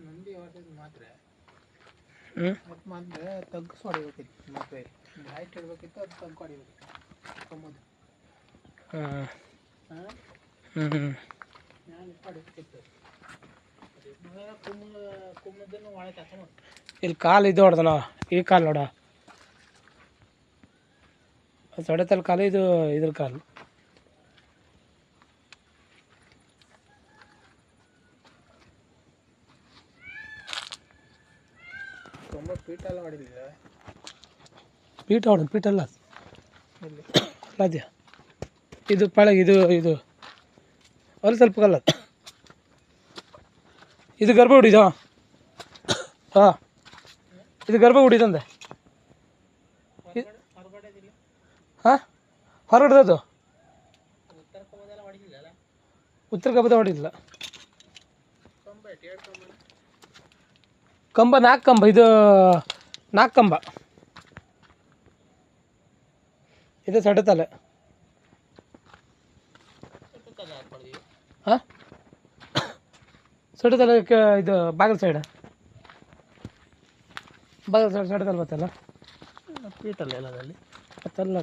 ನಂದಿ ಹೊಡೆದ್ ಮಾತ್ರ. ಹ್ಞೂ ಮತ್ತೆ ಮತ್ತೆ ತಗ್ಗಿಸ್ ಹೊಡಿಬೇಕಿತ್ತು ಮತ್ತೆ ಹೈಟ್ ಇಡಬೇಕಿತ್ತು ಅದು ತಗ್ಗು ಹೊಡಿಬೇಕಿತ್ತು. ಕಮ್ಮದು ನಾನು ಹೊಡಿಬೇಕಿತ್ತು. ಇಲ್ಲಿ ಕಾಲು ಇದು ಹೊಡೆದ ಈ ಕಾಲು ನೋಡ. ಸೊಡೆತಲ್ ಕಾಲು ಇದು ಇದ್ರ ಕಾಲು. ತುಂಬ ಪೀಠ ಎಲ್ಲ ಹೊಡಿಲಿಲ್ಲ ಪೀಠ ಹೊಡೆದು ಅದು. ಇಲ್ಲಿ ಅಲ್ಲ ಇದು ಪಳಗ ಇದು ಇದು. ಅಲ್ಲಿ ಸ್ವಲ್ಪ ಕಲ್ಲ. ಇದು ಗರ್ಭ ಹುಡಿದ? ಹಾಂ. ಇದು ಗರ್ಭ ಹುಡಿದಂದೆ. ಹಾಂ? ಹೊರಗಡೆದು ಉತ್ತರ ಕಬ್ಬದ ಹೊಡಿದಿಲ್ಲ ಕಂಬ ನಾಲ್ಕು ಕಂಬ. ಇದು ನಾಲ್ಕು ಕಂಬ. ಇದು ಸಡತಲೆ ತಲೆ. ಹಾಂ? ಸಡತಲೆ ಕ ಇದು ಬಾಗಿಲು ಸೈಡ್ ಬಾಗಿಲು ಸೈಡ್ ಸಡತಲೆ ಬತ್ತಲ್ಲ? ಪೀಟಲ್ಲ ಎಲ್ಲ ಎಲ್ಲದಲ್ಲಿ? ಮತ್ತಲ್ಲ